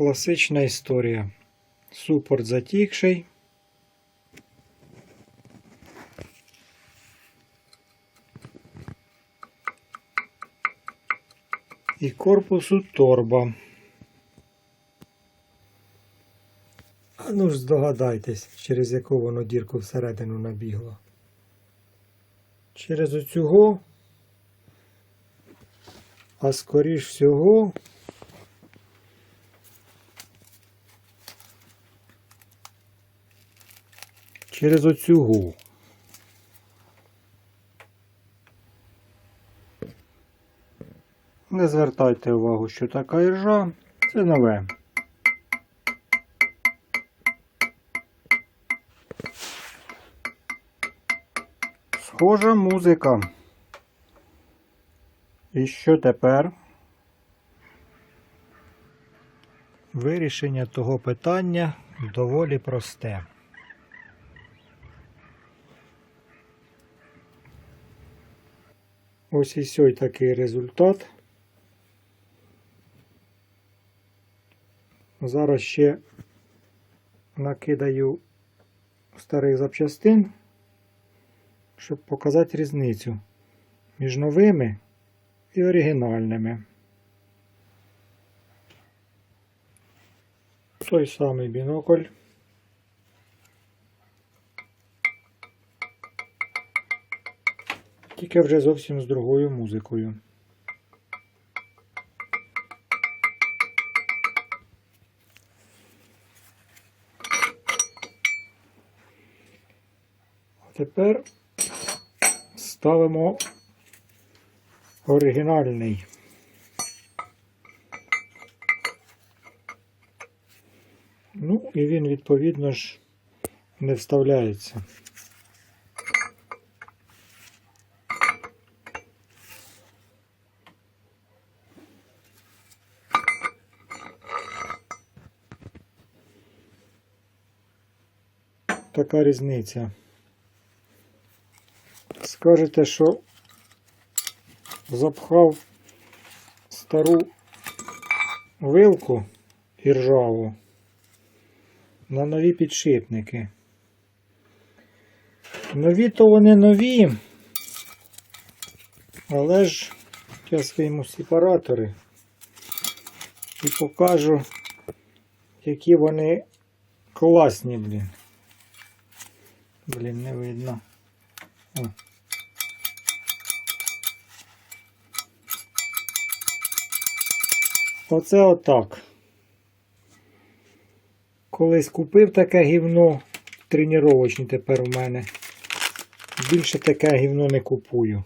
Класична історія. Супорт затікший. І корпусу торба. А ну ж здогадайтесь, через яку воно дірку всередину набігло. Через оцього, а скоріш всього, через оцюгу. Не звертайте увагу, що така іржа це нове. Схожа музика. І що тепер? Вирішення того питання доволі просте. Ось і сьогодні такий результат. Зараз ще накидаю старих запчастин, щоб показати різницю між новими і оригінальними. Той самий бінокль. Тільки вже зовсім з другою музикою. А тепер ставимо оригінальний. Ну, і він, відповідно ж, не вставляється. Така різниця. Скажете, що запхав стару вилку і ржаву на нові підшипники. Нові то вони нові, але ж я своєму сепаратори і покажу, які вони класні, блін. Блін, не видно. О. Оце отак. Колись купив таке гівно, тренувачні тепер у мене. Більше таке гівно не купую.